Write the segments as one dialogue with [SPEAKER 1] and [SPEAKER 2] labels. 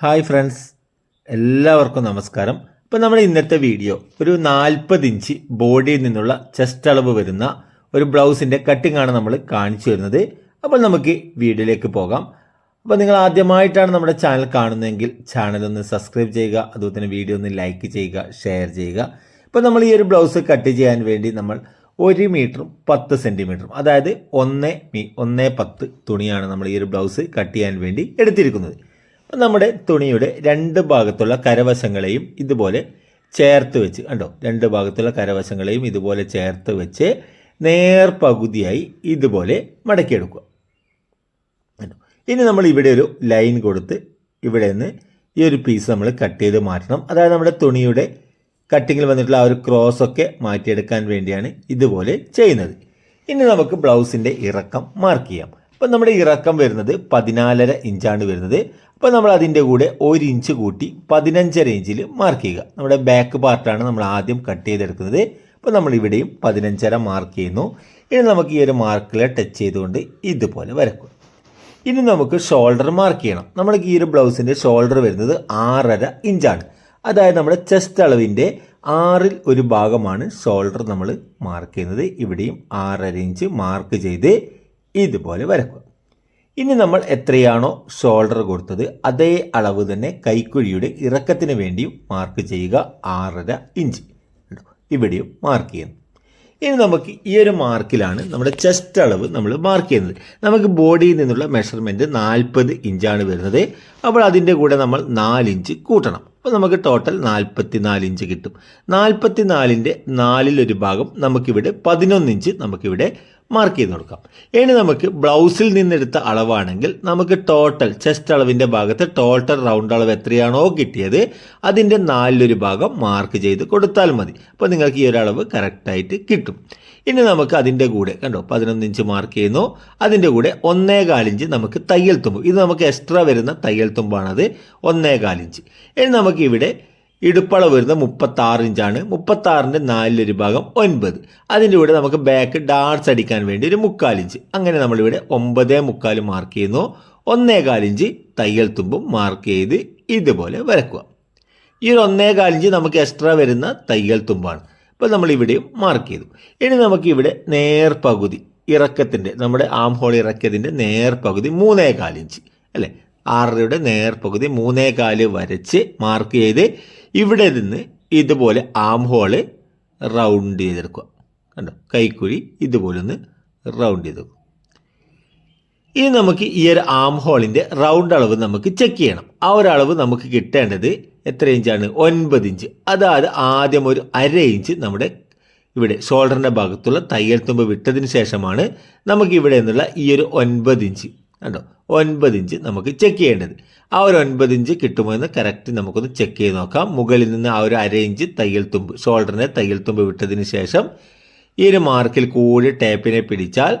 [SPEAKER 1] Hi friends. എല്ലാവർക്കും നമസ്കാരം. ഇപ്പം നമ്മുടെ ഇന്നത്തെ വീഡിയോ ഒരു നാൽപ്പത് ഇഞ്ച് ബോഡിയിൽ നിന്നുള്ള ചെസ്റ്റ് അളവ് വരുന്ന ഒരു ബ്ലൗസിന്റെ കട്ടിംഗ് ആണ് നമ്മൾ കാണിച്ചു വരുന്നത് അപ്പോൾ നമുക്ക് വീഡിയോയിലേക്ക് പോകാം. അപ്പോൾ നിങ്ങൾ ആദ്യമായിട്ടാണ് നമ്മുടെ ചാനൽ കാണുന്നതെങ്കിൽ ചാനൽ ഒന്ന് സബ്സ്ക്രൈബ് ചെയ്യുക അതുപോലെ തന്നെ വീഡിയോ ഒന്ന് ലൈക്ക് ചെയ്യുക ഷെയർ ചെയ്യുക. ഇപ്പോൾ നമ്മൾ ഈ ഒരു ബ്ലൗസ് കട്ട് ചെയ്യാൻ വേണ്ടി നമ്മൾ ഒരു മീറ്ററും പത്ത് സെന്റിമീറ്ററും അതായത് ഒന്ന് മീ ഒന്ന് പത്ത് തുണിയാണ് നമ്മൾ ഈ ഒരു ബ്ലൗസ് കട്ട് ചെയ്യാൻ വേണ്ടി എടുത്തിരിക്കുന്നത്. നമ്മുടെ തുണിയുടെ രണ്ട് ഭാഗത്തുള്ള കരവശങ്ങളെയും ഇതുപോലെ ചേർത്ത് വെച്ച് കണ്ടോ? രണ്ട് ഭാഗത്തുള്ള കരവശങ്ങളെയും ഇതുപോലെ ചേർത്ത് വെച്ച് നേർപകുതിയായി ഇതുപോലെ മടക്കിയെടുക്കുക. ഇനി നമ്മൾ ഇവിടെ ഒരു ലൈൻ കൊടുത്ത് ഇവിടെ നിന്ന് ഈ ഒരു പീസ് നമ്മൾ കട്ട് ചെയ്ത് മാറ്റണം. അതായത് നമ്മുടെ തുണിയുടെ കട്ടിങ്ങിൽ വന്നിട്ടുള്ള ആ ഒരു ക്രോസ് ഒക്കെ മാറ്റിയെടുക്കാൻ വേണ്ടിയാണ് ഇതുപോലെ ചെയ്യുന്നത്. ഇനി നമുക്ക് ബ്ലൗസിന്റെ ഇറക്കം മാർക്ക് ചെയ്യാം. അപ്പം നമ്മുടെ ഇറക്കം വരുന്നത് പതിനാലര ഇഞ്ചാണ് വരുന്നത്. അപ്പോൾ നമ്മൾ അതിന്റെ കൂടെ ഒരു ഇഞ്ച് കൂട്ടി പതിനഞ്ചര ഇഞ്ചിൽ മാർക്ക് ചെയ്യുക. നമ്മുടെ ബാക്ക് പാർട്ടാണ് നമ്മൾ ആദ്യം കട്ട് ചെയ്തെടുക്കുന്നത്. അപ്പോൾ നമ്മൾ ഇവിടെയും പതിനഞ്ചര മാർക്ക് ചെയ്യുന്നു. ഇനി നമുക്ക് ഈ ഒരു മാർക്കിൽ ടച്ച് ചെയ്തുകൊണ്ട് ഇതുപോലെ വരക്കും ഇനി നമുക്ക് ഷോൾഡർ മാർക്ക് ചെയ്യണം. നമ്മൾക്ക് ഈ ഒരു ബ്ലൗസിന്റെ ഷോൾഡർ വരുന്നത് ആറര ഇഞ്ചാണ് അതായത് നമ്മുടെ ചെസ്റ്റ് അളവിന്റെ ആറിൽ ഒരു ഭാഗമാണ് ഷോൾഡർ നമ്മൾ മാർക്ക് ചെയ്യുന്നത്. ഇവിടെയും ആറര ഇഞ്ച് മാർക്ക് ചെയ്ത് ഇതുപോലെ വരക്കുക ഇനി നമ്മൾ എത്രയാണോ ഷോൾഡർ കൊടുത്തത് അതേ അളവ് തന്നെ കൈക്കുഴിയുടെ ഇറക്കത്തിന് വേണ്ടിയും മാർക്ക് ചെയ്യുക ആറര ഇഞ്ച്? ഇവിടെയും മാർക്ക് ചെയ്യുന്നു. ഇനി നമുക്ക് ഈ ഒരു മാർക്കിലാണ് നമ്മുടെ ചെസ്റ്റ് അളവ് നമ്മൾ മാർക്ക് ചെയ്യുന്നത്. നമുക്ക് ബോഡിയിൽ നിന്നുള്ള മെഷർമെന്റ് നാൽപ്പത് ഇഞ്ചാണ് വരുന്നത്. അപ്പോൾ അതിന്റെ കൂടെ നമ്മൾ നാലിഞ്ച് കൂട്ടണം. അപ്പോൾ നമുക്ക് ടോട്ടൽ നാൽപ്പത്തി ഇഞ്ച് കിട്ടും. നാൽപ്പത്തി നാലിന്റെ നാലിലൊരു ഭാഗം നമുക്കിവിടെ പതിനൊന്ന് ഇഞ്ച് നമുക്കിവിടെ മാർക്ക് ചെയ്ത് കൊടുക്കാം. ഇനി നമുക്ക് ബ്ലൗസിൽ നിന്നെടുത്ത അളവാണെങ്കിൽ നമുക്ക് ടോട്ടൽ ചെസ്റ്റ് അളവിന്റെ ഭാഗത്ത് ടോട്ടൽ റൗണ്ട് അളവ് എത്രയാണോ കിട്ടിയത് അതിന്റെ നാലിലൊരു ഭാഗം മാർക്ക് ചെയ്ത് കൊടുത്താൽ മതി. അപ്പോൾ നിങ്ങൾക്ക് ഈ ഒരു അളവ് കറക്റ്റായിട്ട് കിട്ടും. ഇനി നമുക്ക് അതിന്റെ കൂടെ കണ്ടോ പതിനൊന്ന് ഇഞ്ച് മാർക്ക് ചെയ്യുന്നു. അതിന്റെ കൂടെ ഒന്നേകാലിഞ്ച് നമുക്ക് തയ്യൽ തുമ്പ്. ഇത് നമുക്ക് എക്സ്ട്രാ വരുന്ന തയ്യൽ തുമ്പാണത് ഒന്നേകാലിഞ്ച് ഇനി നമുക്ക് ഇവിടെ ഇടുപ്പളവ് വരുന്നത് മുപ്പത്താറ് ഇഞ്ചാണ്. മുപ്പത്താറിന്റെ നാലിലൊരു ഭാഗം ഒൻപത്. അതിന്റെ കൂടെ നമുക്ക് ബാക്ക് ഡാർട്സ് അടിക്കാൻ വേണ്ടി ഒരു മുക്കാലിഞ്ച് അങ്ങനെ നമ്മളിവിടെ ഒമ്പതേ മുക്കാൽ മാർക്ക് ചെയ്യുന്നു. ഒന്നേകാലിഞ്ച് തയ്യൽ തുമ്പും മാർക്ക് ചെയ്ത് ഇതുപോലെ വരക്കുക. ഈ ഒരു ഒന്നേകാലിഞ്ച് നമുക്ക് എക്സ്ട്രാ വരുന്ന തയ്യൽ തുമ്പാണ്. അപ്പോൾ നമ്മൾ ഇവിടെയും മാർക്ക് ചെയ്തു. ഇനി നമുക്കിവിടെ നേർപകുതി ഇറക്കത്തിന്റെ നമ്മുടെ ആം ഹോൾ ഇറക്കിയതിന്റെ നേർപകുതി മൂന്നേകാലിഞ്ച് അല്ലേ? ആറരയുടെ നേർപകുതി മൂന്നേകാൽ വരച്ച് മാർക്ക് ചെയ്ത് ഇവിടെ നിന്ന് ഇതുപോലെ ആം ഹോൾ റൗണ്ട് ചെയ്തെടുക്കുക. കണ്ടോ? കൈക്കുഴി ഇതുപോലെ ഒന്ന് റൗണ്ട് ചെയ്തെടുക്കും. ഇനി നമുക്ക് ഈ ഒരു ആം ഹോളിന്റെ റൗണ്ട് അളവ് നമുക്ക് ചെക്ക് ചെയ്യണം. ആ ഒരു അളവ് നമുക്ക് കിട്ടേണ്ടത് എത്ര ഇഞ്ചാണ് ഒൻപത് ഇഞ്ച് അതായത് ആദ്യം ഒരു അര ഇഞ്ച് നമ്മുടെ ഇവിടെ ഷോൾഡറിന്റെ ഭാഗത്തുള്ള തയ്യൽ തുമ്പ് വിട്ടതിന് ശേഷമാണ് നമുക്ക് ഇവിടെ നിന്നുള്ള ഈ ഒരു ഒൻപത് ഇഞ്ച് കണ്ടോ? ഒൻപത് ഇഞ്ച് നമുക്ക് ചെക്ക് ചെയ്യേണ്ടത്. ആ ഒരു ഒൻപത് ഇഞ്ച് കിട്ടുമോ എന്ന് കറക്റ്റ് നമുക്കൊന്ന് ചെക്ക് ചെയ്ത് നോക്കാം. മുകളിൽ നിന്ന് ആ ഒരു അര ഇഞ്ച് തയ്യൽ തുമ്പ് ഷോൾഡറിനെ തയ്യൽ തുമ്പ് വിട്ടതിന് ശേഷം ഈ ഒരു മാർക്കിൽ കൂടി ടേപ്പിനെ പിടിച്ചാൽ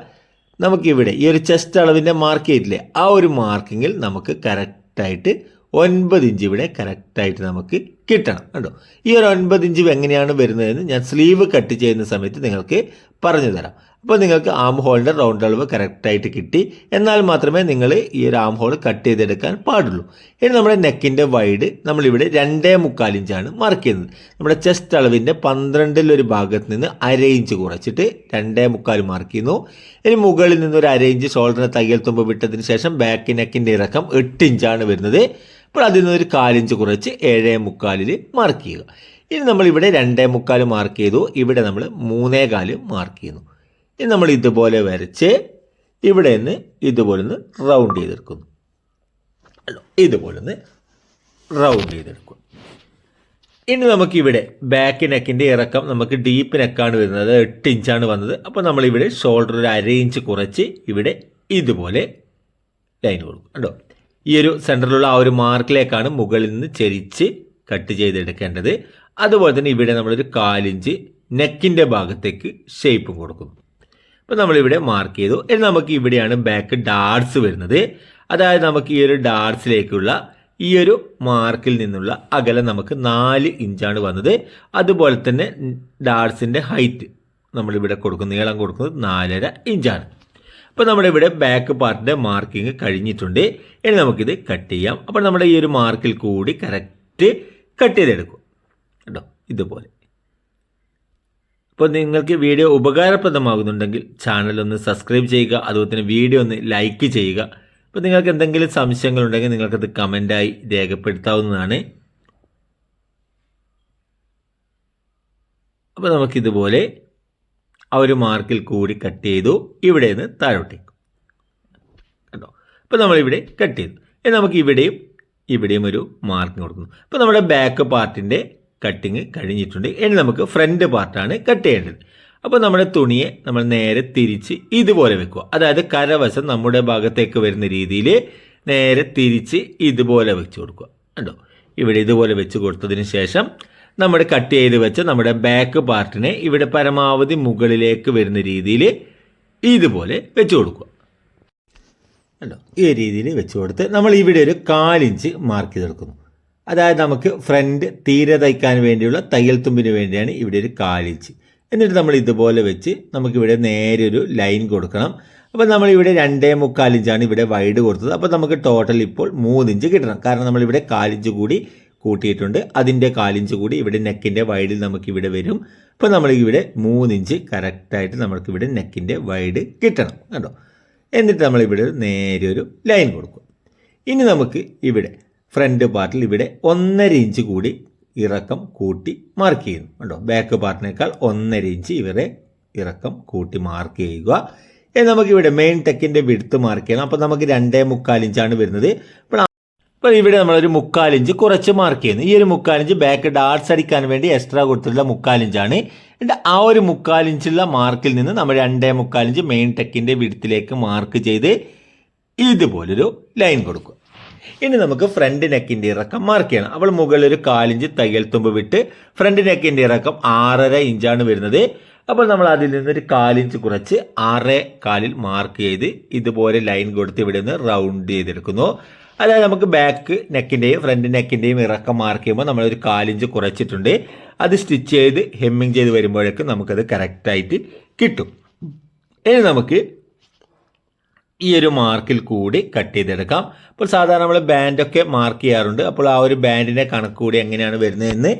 [SPEAKER 1] നമുക്കിവിടെ ഈ ഒരു ചെസ്റ്റ് അളവിന്റെ മാർക്ക് ചെയ്തില്ലേ? ആ ഒരു മാർക്കിങ്ങിൽ നമുക്ക് കറക്റ്റായിട്ട് ഒൻപത് ഇഞ്ച് ഇവിടെ കറക്റ്റായിട്ട് നമുക്ക് കിട്ടണം. കണ്ടോ? ഈ ഒരു ഒൻപത് ഇഞ്ച് എങ്ങനെയാണ് വരുന്നതെന്ന് ഞാൻ സ്ലീവ് കട്ട് ചെയ്യുന്ന സമയത്ത് നിങ്ങൾക്ക് പറഞ്ഞു തരാം. അപ്പോൾ നിങ്ങൾക്ക് ആം ഹോളിന്റെ റൗണ്ട് അളവ് കറക്റ്റായിട്ട് കിട്ടി. എന്നാൽ മാത്രമേ നിങ്ങൾ ഈ ഒരു ആം ഹോൾ കട്ട് ചെയ്തെടുക്കാൻ പാടുള്ളൂ. ഇനി നമ്മുടെ നെക്കിന്റെ വൈഡ് നമ്മളിവിടെ രണ്ടേ മുക്കാൽ ഇഞ്ചാണ് മാർക്ക് ചെയ്യുന്നത്. നമ്മുടെ ചെസ്റ്റ് അളവിന്റെ പന്ത്രണ്ടിലൊരു ഭാഗത്ത് നിന്ന് അര ഇഞ്ച് കുറച്ചിട്ട് രണ്ടേ മുക്കാൽ മാർക്ക് ചെയ്യുന്നു. ഇനി മുകളിൽ നിന്ന് ഒരു അര ഇഞ്ച് ഷോൾഡറിന് തയ്യൽ തുമ്പ് വിട്ടതിന് ശേഷം ബാക്ക് നെക്കിന്റെ ഇറക്കം എട്ട് ഇഞ്ചാണ് വരുന്നത്. അപ്പോൾ അതിൽ നിന്നൊരു കാലിഞ്ച് കുറച്ച് ഏഴേ മുക്കാലിൽ മാർക്ക് ചെയ്യുക. ഇനി നമ്മളിവിടെ രണ്ടേ മുക്കാൽ മാർക്ക് ചെയ്തു. ഇവിടെ നമ്മൾ മൂന്നേ കാൽ മാർക്ക് ചെയ്യുന്നു. ഇനി നമ്മൾ ഇതുപോലെ വരച്ച് ഇവിടെ നിന്ന് ഇതുപോലെ ഒന്ന് റൗണ്ട് ചെയ്തെടുക്കുന്നു. ഇതുപോലെ ഒന്ന് റൗണ്ട് ചെയ്തെടുക്കും ഇനി നമുക്കിവിടെ ബാക്ക് നെക്കിന്റെ ഇറക്കം നമുക്ക് ഡീപ്പ് നെക്കാണ് വരുന്നത്. എട്ട് ഇഞ്ചാണ് വന്നത്. അപ്പോൾ നമ്മളിവിടെ ഷോൾഡർ ഒരു അര ഇഞ്ച് കുറച്ച് ഇവിടെ ഇതുപോലെ ലൈൻ കൊടുക്കും. കണ്ടോ ഈ ഒരു സെന്ററിലുള്ള ആ ഒരു മാർക്കിലേക്കാണ് മുകളിൽ നിന്ന് ചെരിച്ച് കട്ട് ചെയ്തെടുക്കേണ്ടത്. അതുപോലെ തന്നെ ഇവിടെ നമ്മളൊരു കാലിഞ്ച് നെക്കിന്റെ ഭാഗത്തേക്ക് ഷേപ്പും കൊടുക്കുന്നു. അപ്പോൾ നമ്മളിവിടെ മാർക്ക് ചെയ്തു. ഇനി നമുക്ക് ഇവിടെയാണ് ബാക്ക് ഡാർട്സ് വരുന്നത്. അതായത് നമുക്ക് ഈ ഒരു ഡാർട്സിലേക്കുള്ള ഈ ഒരു മാർക്കിൽ നിന്നുള്ള അകലം നമുക്ക് നാല് ഇഞ്ചാണ് വന്നത്. അതുപോലെ തന്നെ ഡാർട്സിന്റെ ഹൈറ്റ് നമ്മളിവിടെ കൊടുക്കും നീളം കൊടുക്കുന്നത് നാലര ഇഞ്ചാണ് അപ്പോൾ നമ്മുടെ ഇവിടെ ബാക്ക് പാർട്ടിന്റെ മാർക്കിങ് കഴിഞ്ഞിട്ടുണ്ട്. ഇനി നമുക്കിത് കട്ട് ചെയ്യാം. അപ്പോൾ നമ്മുടെ ഈ ഒരു മാർക്കിൽ കൂടി കറക്റ്റ് കട്ട് ചെയ്തെടുക്കും. കേട്ടോ ഇതുപോലെ. അപ്പോൾ നിങ്ങൾക്ക് വീഡിയോ ഉപകാരപ്രദമാകുന്നുണ്ടെങ്കിൽ ചാനൽ ഒന്ന് സബ്സ്ക്രൈബ് ചെയ്യുക അതുപോലെ തന്നെ വീഡിയോ ഒന്ന് ലൈക്ക് ചെയ്യുക. അപ്പോൾ നിങ്ങൾക്ക് എന്തെങ്കിലും സംശയങ്ങളുണ്ടെങ്കിൽ നിങ്ങൾക്കത് കമന്റായി രേഖപ്പെടുത്താവുന്നതാണ്. അപ്പോൾ നമുക്കിതുപോലെ ആ ഒരു മാർക്കിൽ കൂടി കട്ട് ചെയ്തു. ഇവിടെ നിന്ന് താഴോട്ടേക്ക്. കേട്ടോ അപ്പോൾ നമ്മളിവിടെ കട്ട് ചെയ്തു. ഇനി നമുക്ക് ഇവിടെയും ഇവിടെയും ഒരു മാർക്ക് കൊടുക്കുന്നു. അപ്പോൾ നമ്മുടെ ബാക്ക് പാർട്ടിന്റെ കട്ടിങ് കഴിഞ്ഞിട്ടുണ്ട്. ഇനി നമുക്ക് ഫ്രണ്ട് പാർട്ടാണ് കട്ട് ചെയ്യേണ്ടത്. അപ്പോൾ നമ്മുടെ തുണിയെ നമ്മൾ നേരെ തിരിച്ച് ഇതുപോലെ വെക്കുക. അതായത് കരവശം നമ്മുടെ ഭാഗത്തേക്ക് വരുന്ന രീതിയിൽ നേരെ തിരിച്ച് ഇതുപോലെ വെച്ച് കൊടുക്കുക. കണ്ടോ? ഇവിടെ ഇതുപോലെ വെച്ച് കൊടുത്തതിന് ശേഷം നമ്മുടെ കട്ട് ചെയ്ത് വെച്ച നമ്മുടെ ബാക്ക് പാർട്ടിനെ ഇവിടെ പരമാവധി മുകളിലേക്ക് വരുന്ന രീതിയിൽ ഇതുപോലെ വെച്ച് കൊടുക്കുക. കണ്ടോ? ഈ രീതിയിൽ വെച്ച് കൊടുത്ത് നമ്മൾ ഇവിടെ ഒരു കാലിഞ്ച് മാർക്ക് ചെയ്തെടുക്കുന്നു. അതായത് നമുക്ക് ഫ്രണ്ട് തീരെ തയ്ക്കാൻ വേണ്ടിയുള്ള തയ്യൽ തുമ്പിന് വേണ്ടിയാണ് ഇവിടെ ഒരു കാലിച്ച്. എന്നിട്ട് നമ്മൾ ഇതുപോലെ വെച്ച് നമുക്കിവിടെ നേരെ ഒരു ലൈൻ കൊടുക്കണം. അപ്പോൾ നമ്മൾ ഇവിടെ രണ്ടേ മുക്കാലിഞ്ചാണ് ഇവിടെ വൈഡ് കൊടുത്തത്. അപ്പോൾ നമുക്ക് ടോട്ടൽ ഇപ്പോൾ മൂന്നിഞ്ച് കിട്ടണം. കാരണം നമ്മളിവിടെ കാലിഞ്ച് കൂടി കൂട്ടിയിട്ടുണ്ട്. അതിന്റെ കാലിഞ്ച് കൂടി ഇവിടെ നെക്കിന്റെ വൈഡിൽ നമുക്ക് ഇവിടെ വരും. അപ്പോൾ നമ്മൾ ഇവിടെ മൂന്നിഞ്ച് കറക്റ്റായിട്ട് നമുക്കിവിടെ നെക്കിന്റെ വൈഡ് കിട്ടണം. കേട്ടോ എന്നിട്ട് നമ്മളിവിടെ നേരെ ഒരു ലൈൻ കൊടുക്കും. ഇനി നമുക്ക് ഇവിടെ ഫ്രണ്ട് പാർട്ടിൽ ഇവിടെ ഒന്നര ഇഞ്ച് കൂടി ഇറക്കം കൂട്ടി മാർക്ക് ചെയ്യുന്നു. കണ്ടോ? ബാക്ക് പാർട്ടിനേക്കാൾ ഒന്നര ഇഞ്ച് ഇവരെ ഇറക്കം കൂട്ടി മാർക്ക് ചെയ്യുക. നമുക്കിവിടെ മെയിൻ ടെക്കിന്റെ വിടുത്ത് മാർക്ക് ചെയ്യണം. അപ്പോൾ നമുക്ക് രണ്ടേ മുക്കാൽ ഇഞ്ചാണ് വരുന്നത്. അപ്പോൾ അപ്പോൾ ഇവിടെ നമ്മളൊരു മുക്കാലിഞ്ച് കുറച്ച് മാർക്ക് ചെയ്യുന്നു. ഈ ഒരു മുക്കാലിഞ്ച് ബാക്ക് ഡാർട്സ് അടിക്കാൻ വേണ്ടി എക്സ്ട്രാ കൊടുത്തിട്ടുള്ള മുക്കാലിഞ്ചാണ് എന്നിട്ട് ആ ഒരു മുക്കാലിഞ്ചുള്ള മാർക്കിൽ നിന്ന് നമ്മൾ രണ്ടേ മുക്കാലിഞ്ച് മെയിൻ ടെക്കിന്റെ വിടുത്തിലേക്ക് മാർക്ക് ചെയ്ത് ഇതുപോലൊരു ലൈൻ കൊടുക്കും ഇനി നമുക്ക് ഫ്രണ്ട് നെക്കിന്റെ ഇറക്കം മാർക്ക് ചെയ്യണം. അപ്പോൾ മുകളിൽ ഒരു കാലിഞ്ച് തയ്യൽ തുമ്പ് വിട്ട് ഫ്രണ്ട് നെക്കിന്റെ ഇറക്കം ആറര ഇഞ്ചാണ് വരുന്നത്. അപ്പോൾ നമ്മൾ അതിൽ നിന്നൊരു കാലിഞ്ച് കുറച്ച് ആറ് കാലിൽ മാർക്ക് ചെയ്ത് ഇതുപോലെ ലൈൻ കൊടുത്ത് ഇവിടെ നിന്ന് റൗണ്ട് ചെയ്തെടുക്കുന്നു. അതായത് നമുക്ക് ബാക്ക് നെക്കിന്റെയും ഫ്രണ്ട് നെക്കിന്റെയും ഇറക്കം മാർക്ക് ചെയ്യുമ്പോൾ നമ്മളൊരു കാലിഞ്ച് കുറച്ചിട്ടുണ്ട്. അത് സ്റ്റിച്ച് ചെയ്ത് ഹെമ്മിങ് ചെയ്ത് വരുമ്പോഴേക്കും നമുക്കത് കറക്റ്റായിട്ട് കിട്ടും. ഇനി നമുക്ക് ഈ ഒരു മാർക്കിൽ കൂടി കട്ട് ചെയ്തെടുക്കാം. അപ്പോൾ സാധാരണ നമ്മൾ ബാൻഡൊക്കെ മാർക്ക് ചെയ്യാറുണ്ട്. അപ്പോൾ ആ ഒരു ബാൻഡിന്റെ കണക്ക് കൂടി എങ്ങനെയാണ് വരുന്നതെന്ന്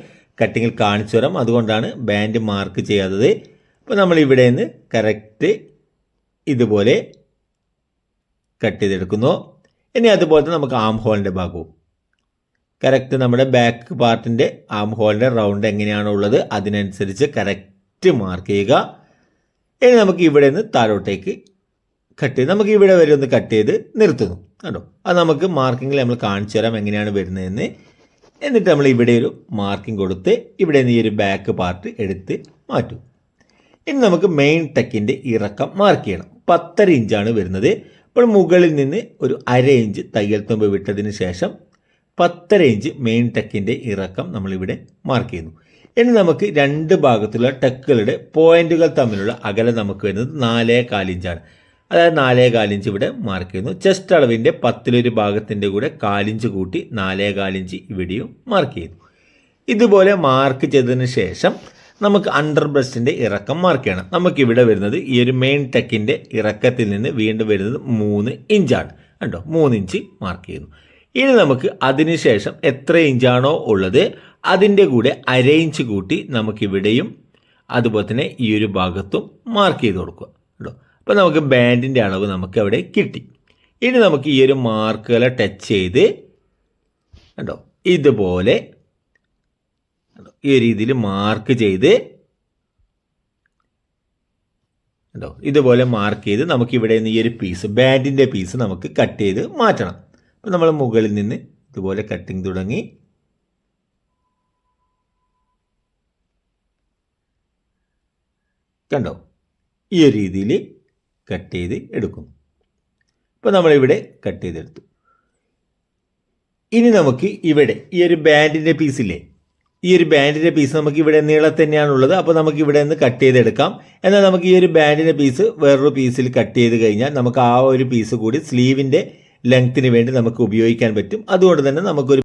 [SPEAKER 1] കട്ടിങ്ങിൽ കാണിച്ചു തരാം. അതുകൊണ്ടാണ് ബാൻഡ് മാർക്ക് ചെയ്യാത്തത്. അപ്പോൾ നമ്മൾ ഇവിടെ നിന്ന് കറക്റ്റ് ഇതുപോലെ കട്ട് ചെയ്തെടുക്കുന്നു. ഇനി അതുപോലെ തന്നെ നമുക്ക് ആം ഹോളിന്റെ ഭാഗവും. കറക്റ്റ് നമ്മുടെ ബാക്ക് പാർട്ടിന്റെ ആം ഹോളിന്റെ റൗണ്ട് എങ്ങനെയാണോ ഉള്ളത് അതിനനുസരിച്ച് കറക്റ്റ് മാർക്ക് ചെയ്യുക. ഇനി നമുക്ക് ഇവിടെ നിന്ന് താഴോട്ടേക്ക് കട്ട് ചെയ്ത് നമുക്ക് ഇവിടെ വരെ ഒന്ന് കട്ട് ചെയ്ത് നിർത്തുന്നു. കേട്ടോ അത് നമുക്ക് മാർക്കിങ്ങിൽ നമ്മൾ കാണിച്ചു തരാം എങ്ങനെയാണ് വരുന്നതെന്ന്. എന്നിട്ട് നമ്മൾ ഇവിടെ ഒരു മാർക്കിംഗ് കൊടുത്ത് ഇവിടെ നിന്ന് ഈ ഒരു ബാക്ക് പാർട്ട് എടുത്ത് മാറ്റും. ഇനി നമുക്ക് മെയിൻ ടെക്കിന്റെ ഇറക്കം മാർക്ക് ചെയ്യണം. പത്തര ഇഞ്ചാണ് വരുന്നത്. അപ്പോൾ മുകളിൽ നിന്ന് ഒരു അര ഇഞ്ച് തയ്യൽ തുമ്പ് വിട്ടതിന് ശേഷം പത്തര ഇഞ്ച് മെയിൻ ടെക്കിന്റെ ഇറക്കം നമ്മളിവിടെ മാർക്ക് ചെയ്യുന്നു. ഇനി നമുക്ക് രണ്ട് ഭാഗത്തുള്ള ടെക്കുകളുടെ പോയിന്റുകൾ തമ്മിലുള്ള അകലം നമുക്ക് വരുന്നത് നാലേ കാലിഞ്ചാണ് അതായത് നാലേ കാലിഞ്ച് ഇവിടെ മാർക്ക് ചെയ്യുന്നു. ചെസ്റ്റ് അളവിന്റെ പത്തിലൊരു ഭാഗത്തിന്റെ കൂടെ കാലിഞ്ച് കൂട്ടി നാലേ കാലിഞ്ച് ഇവിടെയും മാർക്ക് ചെയ്യുന്നു. ഇതുപോലെ മാർക്ക് ചെയ്തതിന് ശേഷം നമുക്ക് അണ്ടർ ബ്രസ്റ്റിന്റെ ഇറക്കം മാർക്ക് ചെയ്യണം. നമുക്കിവിടെ വരുന്നത് ഈ ഒരു മെയിൻ ടെക്കിന്റെ ഇറക്കത്തിൽ നിന്ന് വീണ്ടും വരുന്നത് മൂന്ന് ഇഞ്ചാണ് കണ്ടോ? മൂന്ന് ഇഞ്ച് മാർക്ക് ചെയ്യുന്നു. ഇനി നമുക്ക് അതിനുശേഷം എത്ര ഇഞ്ചാണോ ഉള്ളത് അതിന്റെ കൂടെ അര ഇഞ്ച് കൂട്ടി നമുക്കിവിടെയും അതുപോലെ തന്നെ ഈ ഒരു ഭാഗത്തും മാർക്ക് ചെയ്ത് കൊടുക്കുക. അപ്പോൾ നമുക്ക് ബാൻഡിന്റെ അളവ് നമുക്ക് അവിടെ കിട്ടി. ഇനി നമുക്ക് ഈ ഒരു മാർക്കുകളെ ടച്ച് ചെയ്ത് കണ്ടോ? ഇതുപോലെ ഈ രീതിയിൽ മാർക്ക് ചെയ്ത് കണ്ടോ? ഇതുപോലെ മാർക്ക് ചെയ്ത് നമുക്ക് ഇവിടെ നിന്ന് ഈ ഒരു പീസ് ബാൻഡിന്റെ പീസ് നമുക്ക് കട്ട് ചെയ്ത് മാറ്റണം. അപ്പോൾ നമ്മൾ മുകളിൽ നിന്ന് ഇതുപോലെ കട്ടിങ് തുടങ്ങി. കണ്ടോ? ഈ രീതിയിൽ കട്ട് ചെയ്ത് എടുക്കുന്നു. ഇപ്പോൾ നമ്മളിവിടെ കട്ട് ചെയ്തെടുത്തു. ഇനി നമുക്ക് ഇവിടെ ഈ ഒരു ബാൻഡിന്റെ പീസില്ലേ ഈ ഒരു ബാൻഡിന്റെ പീസ് നമുക്ക് ഇവിടെ നീളം തന്നെയാണുള്ളത് അപ്പോൾ നമുക്ക് ഇവിടെ നിന്ന് കട്ട് ചെയ്തെടുക്കാം. എന്നാൽ നമുക്ക് ഈ ഒരു ബാൻഡിന്റെ പീസ് വേറൊരു പീസിൽ കട്ട് ചെയ്ത് കഴിഞ്ഞാൽ നമുക്ക് ആ ഒരു പീസ് കൂടി സ്ലീവിന്റെ ലെങ്ത്തിന് വേണ്ടി നമുക്ക് ഉപയോഗിക്കാൻ പറ്റും. അതുകൊണ്ട് തന്നെ നമുക്കൊരു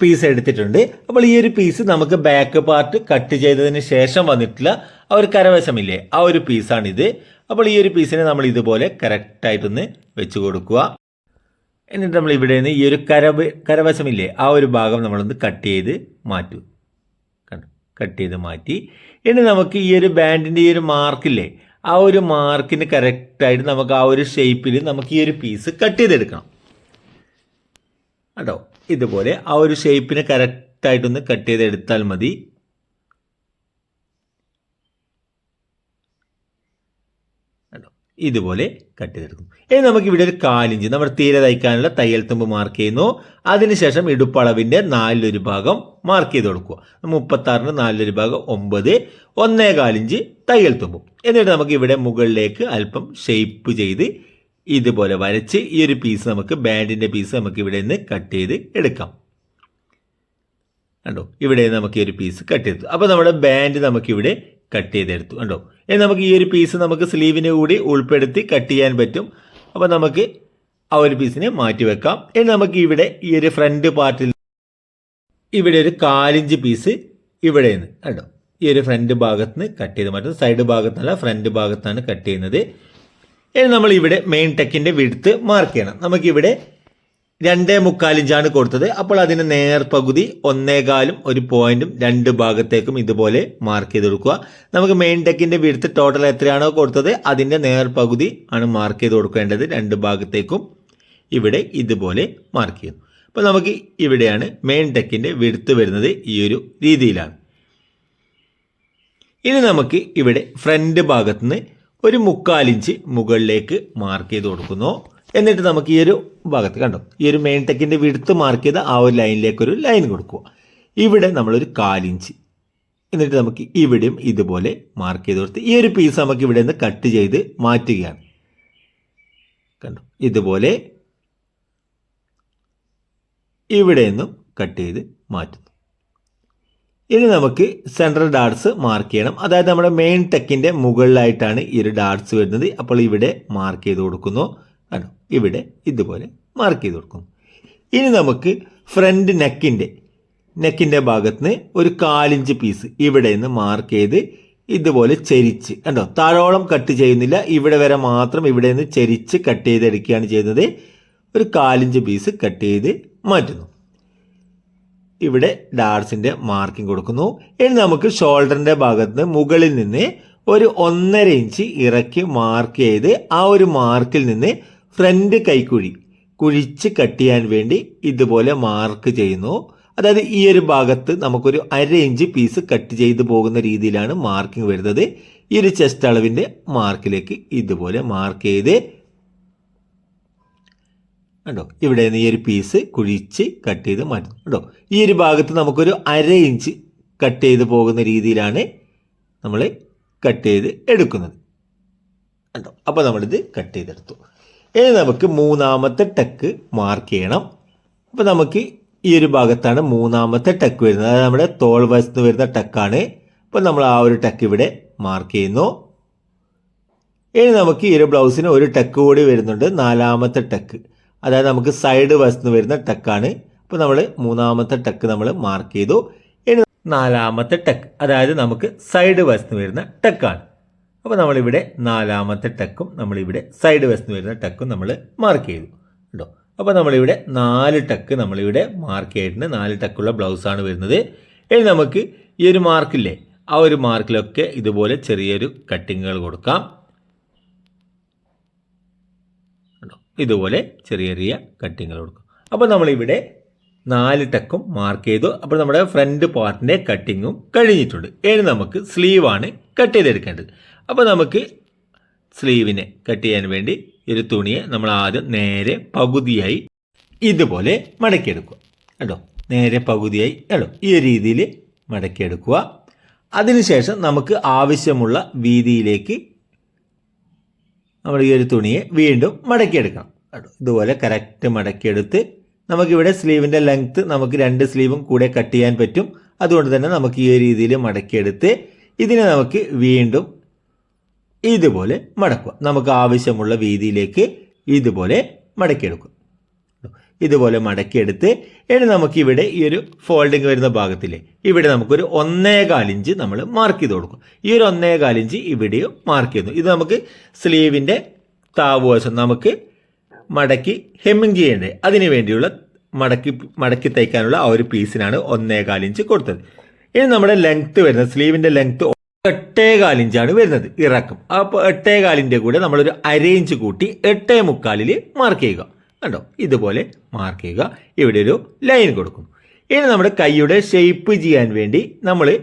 [SPEAKER 1] പീസ് എടുത്തിട്ടുണ്ട്. അപ്പോൾ ഈ ഒരു പീസ് നമുക്ക് ബാക്ക് പാർട്ട് കട്ട് ചെയ്തതിന് ശേഷം വന്നിട്ടുള്ള ആ ഒരു കരവശമില്ലേ? ആ ഒരു പീസാണിത് അപ്പോൾ ഈ ഒരു പീസിനെ നമ്മൾ ഇതുപോലെ കറക്റ്റായിട്ടൊന്ന് വെച്ച് കൊടുക്കുക. എന്നിട്ട് നമ്മൾ ഇവിടെ നിന്ന് ഈ ഒരു കര കരവശമില്ലേ? ആ ഒരു ഭാഗം നമ്മളൊന്ന് കട്ട് ചെയ്ത് മാറ്റും. കട്ട് ചെയ്ത് മാറ്റി. ഇനി നമുക്ക് ഈ ഒരു ബാൻഡിന്റെ ഈ ഒരു മാർക്കില്ലേ ആ ഒരു മാർക്കിന് കറക്റ്റായിട്ട് നമുക്ക് ആ ഒരു ഷേപ്പിൽ നമുക്ക് ഈ ഒരു പീസ് കട്ട് ചെയ്തെടുക്കണം. കേട്ടോ ഇതുപോലെ ആ ഒരു ഷേപ്പിനെ കറക്റ്റായിട്ടൊന്ന് കട്ട് ചെയ്തെടുത്താൽ മതി. കണ്ടോ? ഇതുപോലെ കട്ട് ചെയ്തെടുക്കും ഇനി നമുക്ക് ഇവിടെ ഒരു കാലിഞ്ച് നമ്മൾ തീരെ തയ്ക്കാനുള്ള തയ്യൽ തുമ്പ് മാർക്ക് ചെയ്യുന്നു. അതിനുശേഷം ഇടുപ്പളവിന്റെ നാലിലൊരു ഭാഗം മാർക്ക് ചെയ്ത് കൊടുക്കുക. മുപ്പത്താറിന് നാലിലൊരു ഭാഗം ഒമ്പത് ഒന്നേ കാലിഞ്ച് തയ്യൽ തുമ്പും. എന്നിട്ട് നമുക്ക് ഇവിടെ മുകളിലേക്ക് അല്പം ഷേപ്പ് ചെയ്ത് ഇതുപോലെ വരച്ച് ഈ ഒരു പീസ് നമുക്ക് ബാൻഡിന്റെ പീസ് നമുക്ക് ഇവിടെ നിന്ന് കട്ട് ചെയ്ത് എടുക്കാം. കണ്ടോ? ഇവിടെ നമുക്ക് ഈ ഒരു പീസ് കട്ട് ചെയ്തു. അപ്പോൾ നമ്മുടെ ബാൻഡ് നമുക്കിവിടെ കട്ട് ചെയ്തെടുത്തു. കണ്ടോ? ഇനി നമുക്ക് ഈ ഒരു പീസ് നമുക്ക് സ്ലീവിന് കൂടി ഉൾപ്പെടുത്തി കട്ട് ചെയ്യാൻ പറ്റും. അപ്പോൾ നമുക്ക് ആ ഒരു പീസിനെ മാറ്റി വെക്കാം. ഇനി നമുക്ക് ഇവിടെ ഈ ഒരു ഫ്രണ്ട് പാർട്ടിൽ ഇവിടെ ഒരു കാലിഞ്ച് പീസ് ഇവിടെ നിന്ന് കണ്ടോ? ഈ ഒരു ഫ്രണ്ട് ഭാഗത്ത് നിന്ന് കട്ട് ചെയ്ത് മാറ്റും സൈഡ് ഭാഗത്തല്ല ഫ്രണ്ട് ഭാഗത്താണ് കട്ട് ചെയ്യുന്നത്. ഇനി നമ്മൾ ഇവിടെ മെയിൻ ടെക്കിന്റെ വിടുത്ത് മാർക്ക് ചെയ്യണം. നമുക്കിവിടെ രണ്ടേ മുക്കാലിഞ്ചാണ് കൊടുത്തത്. അപ്പോൾ അതിന് നേർപകുതി ഒന്നേകാലും ഒരു പോയിന്റും രണ്ട് ഭാഗത്തേക്കും ഇതുപോലെ മാർക്ക് ചെയ്ത് കൊടുക്കുക. നമുക്ക് മെയിൻ ടെക്കിന്റെ വിടുത്ത് ടോട്ടൽ എത്രയാണോ കൊടുത്തത് അതിന്റെ നേർപകുതി ആണ് മാർക്ക് ചെയ്ത് കൊടുക്കേണ്ടത് രണ്ട് ഭാഗത്തേക്കും ഇവിടെ ഇതുപോലെ മാർക്ക് ചെയ്യുന്നു. അപ്പോൾ നമുക്ക് ഇവിടെയാണ് മെയിൻ ടെക്കിന്റെ വിടുത്ത് വരുന്നത് ഈ ഒരു രീതിയിലാണ്. ഇനി നമുക്ക് ഇവിടെ ഫ്രണ്ട് ഭാഗത്തുനിന്ന് ഒരു മുക്കാലിഞ്ച് മുകളിലേക്ക് മാർക്ക് ചെയ്ത് കൊടുക്കുന്നു. എന്നിട്ട് നമുക്ക് ഈ ഒരു ഭാഗത്ത് കണ്ടോ? ഈ ഒരു മെയിൻ ടെക്കിന്റെ വിടുത്ത് മാർക്ക് ചെയ്ത ആ ഒരു ലൈനിലേക്ക് ഒരു ലൈൻ കൊടുക്കുക. ഇവിടെ നമ്മളൊരു കാലിഞ്ച് എന്നിട്ട് നമുക്ക് ഇവിടെയും ഇതുപോലെ മാർക്ക് ചെയ്ത് കൊടുത്ത് ഈ ഒരു പീസ് നമുക്ക് ഇവിടെ നിന്ന് കട്ട് ചെയ്ത് മാറ്റുകയാണ്. കണ്ടോ? ഇതുപോലെ ഇവിടെ നിന്നും കട്ട് ചെയ്ത് മാറ്റുന്നു. ഇനി നമുക്ക് സെൻട്രൽ ഡാർട്സ് മാർക്ക് ചെയ്യണം. അതായത് നമ്മുടെ മെയിൻ ടെക്കിന്റെ മുകളിലായിട്ടാണ് ഈ ഒരു ഡാർട്സ് വരുന്നത്. അപ്പോൾ ഇവിടെ മാർക്ക് ചെയ്ത് കൊടുക്കുന്നു. കണ്ടോ? ഇവിടെ ഇതുപോലെ മാർക്ക് ചെയ്ത് കൊടുക്കുന്നു. ഇനി നമുക്ക് ഫ്രണ്ട് നെക്കിന്റെ നെക്കിന്റെ ഭാഗത്ത് നിന്ന് ഒരു കാലിഞ്ച് പീസ് ഇവിടെ നിന്ന് മാർക്ക് ചെയ്ത് ഇതുപോലെ ചെരിച്ച് കണ്ടോ? താഴോളം കട്ട് ചെയ്യുന്നില്ല. ഇവിടെ വരെ മാത്രം ഇവിടെ നിന്ന് ചെരിച്ച് കട്ട് ചെയ്തെടുക്കുകയാണ് ചെയ്യുന്നത്. ഒരു കാലിഞ്ച് പീസ് കട്ട് ചെയ്ത് മാറ്റുന്നു. ഇവിടെ ഡാർസിന്റെ മാർക്കിംഗ് കൊടുക്കുന്നു. ഇനി നമുക്ക് ഷോൾഡറിന്റെ ഭാഗത്ത് മുകളിൽ നിന്ന് ഒരു ഒന്നര ഇഞ്ച് ഇറക്കി മാർക്ക് ചെയ്ത് ആ ഒരു മാർക്കിൽ നിന്ന് ഫ്രണ്ട് കൈക്കുഴി കുഴിച്ച് കട്ട് ചെയ്യാൻ വേണ്ടി ഇതുപോലെ മാർക്ക് ചെയ്യുന്നു. അതായത് ഈ ഒരു ഭാഗത്ത് നമുക്കൊരു അര ഇഞ്ച് പീസ് കട്ട് ചെയ്ത് പോകുന്ന രീതിയിലാണ് മാർക്കിംഗ് വരുന്നത്. ഈ ഒരു ചെസ്റ്റ് അളവിന്റെ മാർക്കിലേക്ക് ഇതുപോലെ മാർക്ക് ചെയ്ത് കണ്ടോ? ഇവിടെ നിന്ന് ഈ ഒരു പീസ് കുഴിച്ച് കട്ട് ചെയ്ത് മാറ്റും കണ്ടോ? ഈ ഒരു ഭാഗത്ത് നമുക്കൊരു അര ഇഞ്ച് കട്ട് ചെയ്ത് പോകുന്ന രീതിയിലാണ് നമ്മൾ കട്ട് ചെയ്ത് എടുക്കുന്നത്. കണ്ടോ? അപ്പോൾ നമ്മളിത് കട്ട് ചെയ്തെടുത്തു. ഇനി നമുക്ക് മൂന്നാമത്തെ ടക്ക് മാർക്ക് ചെയ്യണം. അപ്പോൾ നമുക്ക് ഈ ഒരു ഭാഗത്താണ് മൂന്നാമത്തെ ടക്ക് വരുന്നത്. അതായത് നമ്മുടെ തോൾ വശത്ത് വരുന്ന ടക്കാണ് അപ്പോൾ നമ്മൾ ആ ഒരു ടക്ക് ഇവിടെ മാർക്ക് ചെയ്യുന്നു. ഇനി നമുക്ക് ഈ ഒരു ബ്ലൗസിന് ഒരു ടക്ക് കൂടി വരുന്നുണ്ട്. നാലാമത്തെ ടക്ക് അതായത് നമുക്ക് സൈഡ് വശത്ത് വരുന്ന ടെക്കാണ് അപ്പോൾ നമ്മൾ മൂന്നാമത്തെ ടെക്ക് നമ്മൾ മാർക്ക് ചെയ്തു. ഇനി നാലാമത്തെ ടെക്ക് അതായത് നമുക്ക് സൈഡ് വശത്ത് വരുന്ന ടെക്കാണ് അപ്പോൾ നമ്മളിവിടെ നാലാമത്തെ ടെക്കും നമ്മളിവിടെ സൈഡ് വശത്ത് വരുന്ന ടെക്കും നമ്മൾ മാർക്ക് ചെയ്തു. കേട്ടോ അപ്പോൾ നമ്മളിവിടെ നാല് ടെക്ക് നമ്മളിവിടെ മാർക്ക് ചെയ്തിട്ടുണ്ട്. നാല് ടക്കുള്ള ബ്ലൗസാണ് വരുന്നത്. ഇനി നമുക്ക് ഈ ഒരു മാർക്കില്ലേ ആ ഒരു മാർക്കിലൊക്കെ ഇതുപോലെ ചെറിയൊരു കട്ടിങ്ങുകൾ കൊടുക്കാം കണ്ടോ ഇതുപോലെ ചെറിയ ചെറിയ കട്ടിങ്ങൾ കൊടുക്കും. അപ്പോൾ നമ്മളിവിടെ നാല് ടക്കും മാർക്ക് ചെയ്തു. അപ്പോൾ നമ്മുടെ ഫ്രണ്ട് പാർട്ടിന്റെ കട്ടിങ്ങും കഴിഞ്ഞിട്ടുണ്ട്. ഇനി നമുക്ക് സ്ലീവാണ് കട്ട് ചെയ്തെടുക്കേണ്ടത്. അപ്പോൾ നമുക്ക് സ്ലീവിനെ കട്ട് ചെയ്യാൻ വേണ്ടി ഒരു തുണിയെ നമ്മൾ ആദ്യം നേരെ പകുതിയായി ഇതുപോലെ മടക്കിയെടുക്കുക. കേട്ടോ? നേരെ പകുതിയായി. കേട്ടോ? ഈ രീതിയിൽ മടക്കിയെടുക്കുക. അതിനുശേഷം നമുക്ക് ആവശ്യമുള്ള വീതിയിലേക്ക് നമ്മൾ ഈ ഒരു തുണിയെ വീണ്ടും മടക്കിയെടുക്കണം. ഇതുപോലെ കറക്റ്റ് മടക്കിയെടുത്ത് നമുക്കിവിടെ സ്ലീവിന്റെ ലെങ്ത്ത് നമുക്ക് രണ്ട് സ്ലീവും കൂടെ കട്ട് ചെയ്യാൻ പറ്റും. അതുകൊണ്ട് തന്നെ നമുക്ക് ഈ രീതിയിൽ മടക്കിയെടുത്ത് ഇതിനെ നമുക്ക് വീണ്ടും ഇതുപോലെ മടക്കുക. നമുക്ക് ആവശ്യമുള്ള വീതിയിലേക്ക് ഇതുപോലെ മടക്കിയെടുക്കും. ഇതുപോലെ മടക്കിയെടുത്ത് ഇനി നമുക്ക് ഇവിടെ ഈ ഒരു ഫോൾഡിങ് വരുന്ന ഭാഗത്തിൽ ഇവിടെ നമുക്കൊരു ഒന്നേകാൽ ഇഞ്ച് നമ്മൾ മാർക്ക് ചെയ്ത് കൊടുക്കും. ഈ ഒരു ഒന്നേകാൽ ഇഞ്ച് ഇവിടെയും മാർക്ക് ചെയ്യുന്നു. ഇത് നമുക്ക് സ്ലീവിന്റെ താവുവശം നമുക്ക് മടക്കി ഹെമ്മിങ് ചെയ്യേണ്ടത് അതിന് വേണ്ടിയുള്ള മടക്കി മടക്കി തയ്ക്കാനുള്ള ആ ഒരു പീസിനാണ് ഒന്നേകാൽ ഇഞ്ച് കൊടുത്തത്. ഇനി നമ്മുടെ ലെങ്ത്ത് വരുന്നത് സ്ലീവിന്റെ ലെങ്ത്ത് എട്ടേകാൽ ഇഞ്ചാണ് വരുന്നത് ഇറക്കം. അപ്പോൾ എട്ടേകാലിന്റെ കൂടെ നമ്മളൊരു അര ഇഞ്ച് കൂട്ടി എട്ടേ മുക്കാലിൽ മാർക്ക് ചെയ്യുക. കണ്ടോ? ഇതുപോലെ മാർക്ക് ചെയ്യുക. ഇവിടെ ഒരു ലൈൻ കൊടുക്കും. ഇനി നമ്മുടെ കൈയുടെ ഷേപ്പ് ചെയ്യാൻ വേണ്ടി നമ്മൾ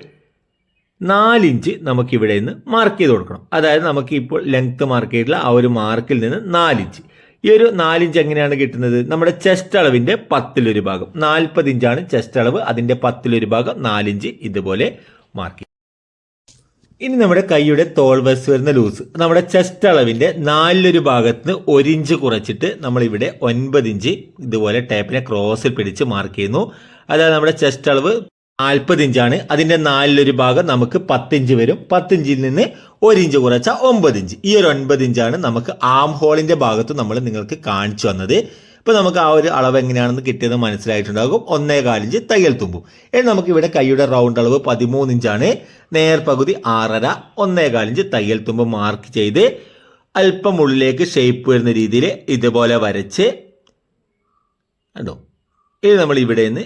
[SPEAKER 1] നാലിഞ്ച് നമുക്കിവിടെ നിന്ന് മാർക്ക് ചെയ്ത് കൊടുക്കണം. അതായത് നമുക്ക് ഇപ്പോൾ ലെങ്ത് മാർക്ക് ചെയ്തിട്ടുള്ള ആ ഒരു മാർക്കിൽ നിന്ന് നാലിഞ്ച് ഈ ഒരു നാലിഞ്ച് എങ്ങനെയാണ് കിട്ടുന്നത്? നമ്മുടെ ചെസ്റ്റ് അളവിന്റെ പത്തിലൊരു ഭാഗം. നാൽപ്പത് ഇഞ്ചാണ് ചെസ്റ്റ് അളവ്. അതിന്റെ പത്തിലൊരു ഭാഗം നാലിഞ്ച് ഇതുപോലെ മാർക്ക് ഇനി നമ്മുടെ കൈയുടെ തോൾ വസ് വരുന്ന ലൂസ്. നമ്മുടെ ചെസ്റ്റ് അളവിന്റെ നാലിലൊരു ഭാഗത്ത് ഒരു ഇഞ്ച് കുറച്ചിട്ട് നമ്മൾ ഇവിടെ ഒൻപത് ഇഞ്ച് ഇതുപോലെ ടേപ്പിനെ ക്രോസിൽ പിടിച്ച് മാർക്ക് ചെയ്യുന്നു. അതായത് നമ്മുടെ ചെസ്റ്റ് അളവ് നാൽപ്പത് ഇഞ്ചാണ് അതിന്റെ നാലിലൊരു ഭാഗം നമുക്ക് പത്തിഞ്ച് വരും. പത്തിഞ്ചിൽ നിന്ന് ഒരു ഇഞ്ച് കുറച്ച ഒമ്പത് ഇഞ്ച് ഈ ഒരു ഒൻപത് ഇഞ്ചാണ് നമുക്ക് ആം ഹോളിന്റെ ഭാഗത്ത് നമ്മൾ നിങ്ങൾക്ക് കാണിച്ചു വന്നത് ഇപ്പൊ നമുക്ക് ആ ഒരു അളവ് എങ്ങനെയാണെന്ന് കിട്ടിയത് മനസ്സിലായിട്ടുണ്ടാകും. ഒന്നേ കാലിഞ്ച് തയ്യൽ തുമ്പും. ഇനി നമുക്ക് ഇവിടെ കൈയുടെ റൗണ്ട് അളവ് പതിമൂന്ന് ഇഞ്ചാണ്. നേർപകുതി ആറര ഒന്നേ കാലിഞ്ച് തയ്യൽ തുമ്പ് മാർക്ക് ചെയ്ത് അല്പം ഉള്ളിലേക്ക് ഷേപ്പ് വരുന്ന രീതിയിൽ ഇതുപോലെ വരച്ച് കണ്ടോ? ഇനി നമ്മൾ ഇവിടെ നിന്ന്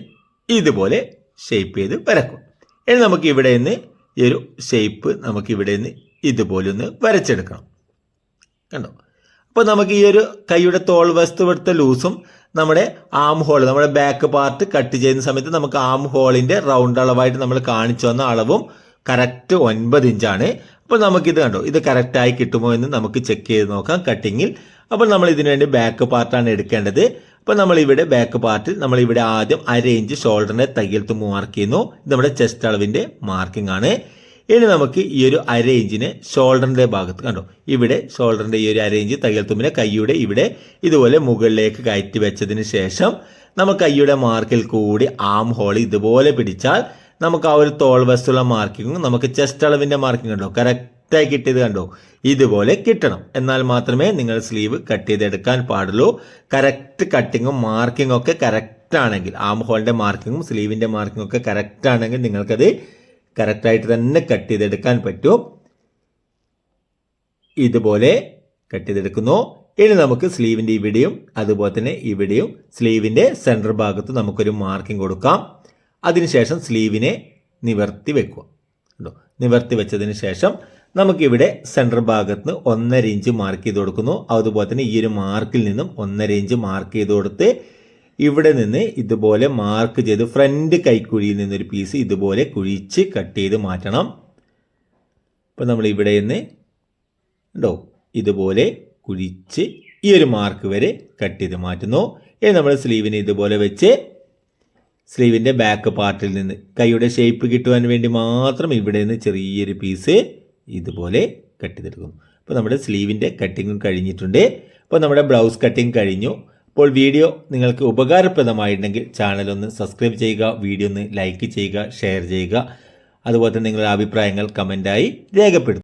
[SPEAKER 1] ഇതുപോലെ ഷേപ്പ് ചെയ്ത് വരക്കും. ഇനി നമുക്ക് ഇവിടെ നിന്ന് ഈ ഒരു ഷേപ്പ് നമുക്ക് ഇവിടെ നിന്ന് ഇതുപോലെ ഒന്ന് വരച്ചെടുക്കണം. കണ്ടോ? അപ്പോൾ നമുക്ക് ഈ ഒരു കൈയുടെ തോൾ വസ്തു എടുത്ത ലൂസും നമ്മുടെ ആം ഹോൾ നമ്മുടെ ബാക്ക് പാർട്ട് കട്ട് ചെയ്യുന്ന സമയത്ത് നമുക്ക് ആം ഹോളിന്റെ റൗണ്ട് അളവായിട്ട് നമ്മൾ കാണിച്ചു വന്ന അളവും കറക്റ്റ് ഒൻപത് ഇഞ്ചാണ് അപ്പോൾ നമുക്കിത് കണ്ടോ? ഇത് കറക്റ്റായി കിട്ടുമോ എന്ന് നമുക്ക് ചെക്ക് ചെയ്ത് നോക്കാം കട്ടിങ്ങിൽ അപ്പോൾ നമ്മൾ ഇതിനു വേണ്ടി ബാക്ക് പാർട്ടാണ് എടുക്കേണ്ടത്. അപ്പോൾ നമ്മൾ ഇവിടെ ബാക്ക് പാർട്ടിൽ നമ്മൾ ഇവിടെ ആദ്യം അര ഇഞ്ച് ഷോൾഡറിനെ തയ്യൽ തുമ്പ് മാർക്ക് ചെയ്യുന്നു. ഇത് നമ്മുടെ ചെസ്റ്റ് അളവിന്റെ മാർക്കിംഗ് ആണ്. ഇനി നമുക്ക് ഈ ഒരു അരേഞ്ചിനെ ഷോൾഡറിന്റെ ഭാഗത്ത് കണ്ടോ? ഇവിടെ ഷോൾഡറിന്റെ ഈ ഒരു അരേഞ്ച് തയ്യൽ തുമ്പിനെ കൈയുടെ ഇവിടെ ഇതുപോലെ മുകളിലേക്ക് കയറ്റി വെച്ചതിന് ശേഷം നമുക്ക് കൈയുടെ മാർക്കിൽ കൂടി ആം ഹോൾ ഇതുപോലെ പിടിച്ചാൽ നമുക്ക് ആ ഒരു തോൾ വസ്തുള്ള മാർക്കിങ്ങും നമുക്ക് ചെസ്റ്റ് അളവിന്റെ മാർക്കിംഗ് കണ്ടോ കറക്റ്റായി കിട്ടിയത് കണ്ടോ? ഇതുപോലെ കിട്ടണം. എന്നാൽ മാത്രമേ നിങ്ങൾ സ്ലീവ് കട്ട് ചെയ്തെടുക്കാൻ പാടുള്ളൂ. കറക്റ്റ് കട്ടിങ്ങും മാർക്കിങ്ങും ഒക്കെ കറക്റ്റ് ആണെങ്കിൽ ആം ഹോളിന്റെ മാർക്കിങ്ങും സ്ലീവിന്റെ മാർക്കിങ്ങും ഒക്കെ കറക്റ്റ് ആണെങ്കിൽ നിങ്ങൾക്കത് കറക്റ്റായിട്ട് തന്നെ കട്ട് ചെയ്തെടുക്കാൻ പറ്റും. ഇതുപോലെ കട്ട് ചെയ്തെടുക്കുന്നു. ഇനി നമുക്ക് സ്ലീവിന്റെ ഇവിടെയും അതുപോലെ തന്നെ ഇവിടെയും സ്ലീവിന്റെ സെന്റർ ഭാഗത്ത് നമുക്കൊരു മാർക്കിംഗ് കൊടുക്കാം. അതിനുശേഷം സ്ലീവിനെ നിവർത്തി വെക്കുക. കേട്ടോ നിവർത്തി വെച്ചതിന് ശേഷം നമുക്കിവിടെ സെന്റർ ഭാഗത്ത് നിന്ന് ഒന്നര ഇഞ്ച് മാർക്ക് ചെയ്ത് കൊടുക്കുന്നു. അതുപോലെ തന്നെ ഈ ഒരു മാർക്കിൽ നിന്നും ഒന്നര ഇഞ്ച് മാർക്ക് ചെയ്ത് കൊടുത്ത് ഇവിടെ നിന്ന് ഇതുപോലെ മാർക്ക് ചെയ്ത് ഫ്രണ്ട് കൈക്കുഴിയിൽ നിന്നൊരു പീസ് ഇതുപോലെ കുഴിച്ച് കട്ട് ചെയ്ത് മാറ്റണം. അപ്പോൾ നമ്മൾ ഇവിടെ നിന്ന് ഉണ്ടോ ഇതുപോലെ കുഴിച്ച് ഈ ഒരു മാർക്ക് വരെ കട്ട് ചെയ്ത് മാറ്റുന്നു. ഇനി നമ്മൾ സ്ലീവിനെ ഇതുപോലെ വെച്ച് സ്ലീവിന്റെ ബാക്ക് പാർട്ടിൽ നിന്ന് കൈയുടെ ഷേപ്പ് കിട്ടുവാൻ വേണ്ടി മാത്രം ഇവിടെ നിന്ന് ചെറിയൊരു പീസ് ഇതുപോലെ കട്ട് ചെയ്തെടുക്കുന്നു. അപ്പോൾ നമ്മുടെ സ്ലീവിന്റെ കട്ടിങ്ങും കഴിഞ്ഞിട്ടുണ്ട്. അപ്പോൾ നമ്മുടെ ബ്ലൗസ് കട്ടിങ് കഴിഞ്ഞു. അപ്പോൾ വീഡിയോ നിങ്ങൾക്ക് ഉപകാരപ്രദമായിട്ടുണ്ടെങ്കിൽ ചാനൽ ഒന്ന് സബ്സ്ക്രൈബ് ചെയ്യുക വീഡിയോ ഒന്ന് ലൈക്ക് ചെയ്യുക ഷെയർ ചെയ്യുക. അതുപോലെ തന്നെ നിങ്ങളുടെ അഭിപ്രായങ്ങൾ കമന്റായി രേഖപ്പെടുത്തുക.